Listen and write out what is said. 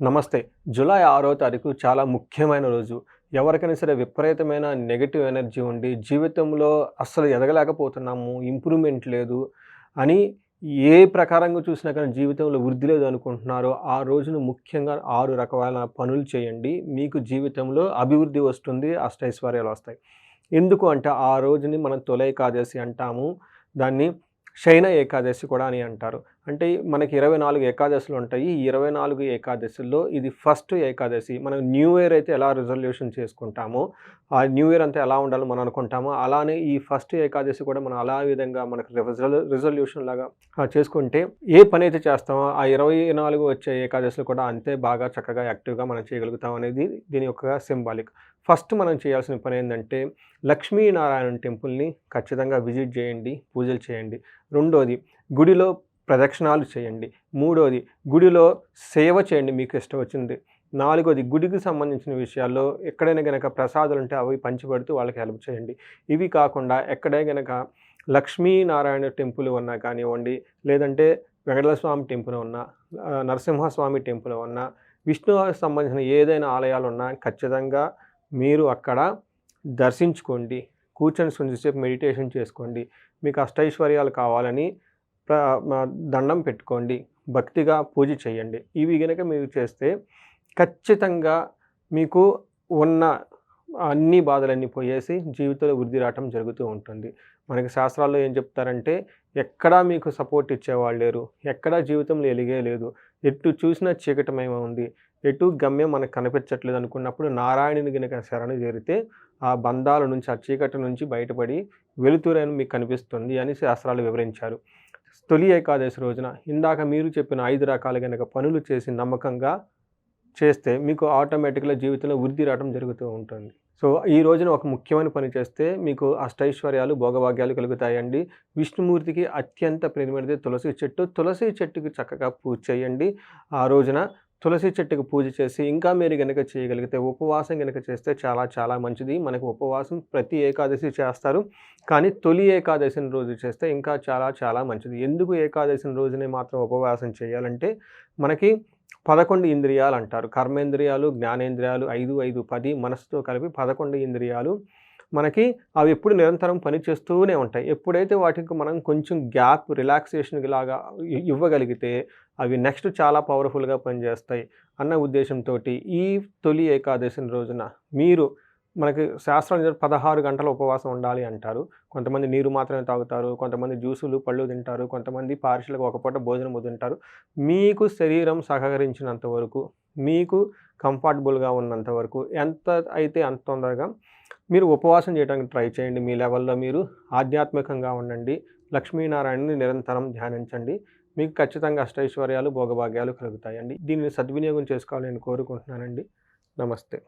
నమస్తే. జూలై ఆరో తారీఖు చాలా ముఖ్యమైన రోజు. ఎవరికైనా సరే విపరీతమైన నెగటివ్ ఎనర్జీ ఉండి జీవితంలో అస్సలు ఎదగలేకపోతున్నాము ఇంప్రూవ్మెంట్ లేదు అని ఏ ప్రకారంగా చూసినా కానీ జీవితంలో వృద్ధి లేదు అనుకుంటున్నారో ఆ రోజును ముఖ్యంగా ఆరు రకాల పనులు చేయండి. మీకు జీవితంలో అభివృద్ధి వస్తుంది అష్టైశ్వర్యాలు వస్తాయి. ఎందుకు అంటే ఆ రోజుని మనం తొలై కాదేసి అంటాము. దాన్ని శయన ఏకాదశి కూడా అని అంటారు. అంటే మనకి ఇరవై నాలుగు ఏకాదశులు ఉంటాయి. ఈ ఇరవై నాలుగు ఏకాదశుల్లో ఇది ఫస్ట్ ఏకాదశి. మనం న్యూ ఇయర్ అయితే ఎలా రిజల్యూషన్ చేసుకుంటామో ఆ న్యూ ఇయర్ అంతా ఎలా ఉండాలో మనం అనుకుంటామో అలానే ఈ ఫస్ట్ ఏకాదశి కూడా మనం అలా విధంగా మనకు రిజల్యూషన్ లాగా చేసుకుంటే ఏ పని అయితే చేస్తామో ఆ ఇరవై నాలుగు వచ్చే ఏకాదశిలో కూడా అంతే బాగా చక్కగా యాక్టివ్గా మనం చేయగలుగుతాం అనేది దీని యొక్క సింబాలిక్. ఫస్ట్ మనం చేయాల్సిన పని ఏంటంటే లక్ష్మీనారాయణ టెంపుల్ని ఖచ్చితంగా విజిట్ చేయండి పూజలు చేయండి. రెండోది గుడిలో ప్రదక్షిణాలు చేయండి. మూడోది గుడిలో సేవ చేయండి మీకు ఇష్టం వచ్చింది. నాలుగోది గుడికి సంబంధించిన విషయాల్లో ఎక్కడైనా గనక ప్రసాదాలు ఉంటే అవి పంచిపెడుతూ వాళ్ళకి హెల్ప్ చేయండి. ఇవి కాకుండా ఎక్కడే గనక లక్ష్మీనారాయణ టెంపుల్ ఉన్నా కానివ్వండి లేదంటే వెంకటేశ్వర స్వామి టెంపుల్ ఉన్నా నరసింహస్వామి టెంపుల్ ఉన్నా విష్ణువుకి సంబంధించిన ఏదైనా ఆలయాలు ఉన్నా ఖచ్చితంగా మీరు అక్కడ దర్శించుకోండి. కూర్చొని కొంచెంసేపు మెడిటేషన్ చేసుకోండి. మీకు అష్టైశ్వర్యాలు కావాలని దండం పెట్టుకోండి. భక్తిగా పూజ చేయండి. ఇవి కనుక మీరు చేస్తే ఖచ్చితంగా మీకు ఉన్న అన్ని బాధలన్నీ పోయేసి జీవితంలో వృద్ధి రావటం జరుగుతూ ఉంటుంది. మనకి శాస్త్రాల్లో ఏం చెప్తారంటే ఎక్కడా మీకు సపోర్ట్ ఇచ్చేవాళ్ళు లేరు. ఎక్కడా జీవితంలో ఎలిగే లేదు. ఎటు చూసినా చీకటమేమో ఉంది. ఎటు గమ్యం మనకు కనిపించట్లేదు అనుకున్నప్పుడు నారాయణుని గనుక శరణు చేరితే ఆ బంధాల నుంచి ఆ చీకటి నుంచి బయటపడి వెలుతురైన మీకు కనిపిస్తుంది అని శాస్త్రాలు వివరించారు. తొలి ఏకాదశి రోజున ఇందాక మీరు చెప్పిన ఐదు రకాల గనక పనులు చేసి నమ్మకంగా చేస్తే మీకు ఆటోమేటిక్గా జీవితంలో వృద్ధి రావడం జరుగుతూ ఉంటుంది. సో ఈ రోజున ఒక ముఖ్యమైన పని చేస్తే మీకు అష్టైశ్వర్యాలు భోగభాగ్యాలు కలుగుతాయండి. విష్ణుమూర్తికి అత్యంత ప్రియమైనది తులసి చెట్టు. తులసి చెట్టుకి చక్కగా పూజ చేయండి. ఆ రోజున తులసి చెట్టుకు పూజ చేసి ఇంకా మీరు గనక చేయగలిగితే ఉపవాసం గనక చేస్తే చాలా చాలా మంచిది. మనకు ఉపవాసం ప్రతి ఏకాదశి చేస్తారు. కానీ తొలి ఏకాదశిని రోజు చేస్తే ఇంకా చాలా చాలా మంచిది. ఎందుకు ఏకాదశిని రోజునే మాత్రం ఉపవాసం చేయాలంటే మనకి పదకొండు ఇంద్రియాలు అంటారు. కర్మేంద్రియాలు జ్ఞానేంద్రియాలు ఐదు ఐదు పది మనసుతో కలిపి పదకొండు ఇంద్రియాలు మనకి అవి ఎప్పుడు నిరంతరం పనిచేస్తూనే ఉంటాయి. ఎప్పుడైతే వాటికి మనం కొంచెం గ్యాప్ రిలాక్సేషన్ లాగా ఇవ్వగలిగితే అవి నెక్స్ట్ చాలా పవర్ఫుల్గా పనిచేస్తాయి అన్న ఉద్దేశంతో ఈ తొలి ఏకాదశి రోజున మీరు మనకి శాస్త్రం పదహారు గంటల ఉపవాసం ఉండాలి అంటారు. కొంతమంది నీరు మాత్రమే తాగుతారు కొంతమంది జ్యూసులు పళ్ళు తింటారు కొంతమంది పార్షియల్గా ఒక పూట భోజనం తింటారు. మీకు శరీరం సహకరించినంత వరకు మీకు కంఫర్టబుల్గా ఉన్నంత వరకు ఎంత అయితే అంత తొందరగా మీరు ఉపవాసం చేయడానికి ట్రై చేయండి. మీ లెవెల్లో మీరు ఆధ్యాత్మికంగా ఉండండి. లక్ష్మీనారాయణని నిరంతరం ధ్యానించండి. మీకు ఖచ్చితంగా అష్టైశ్వర్యాలు భోగభాగ్యాలు కలుగుతాయండి. దీనిని సద్వినియోగం చేసుకోవాలని కోరుకుంటున్నానండి. నమస్తే.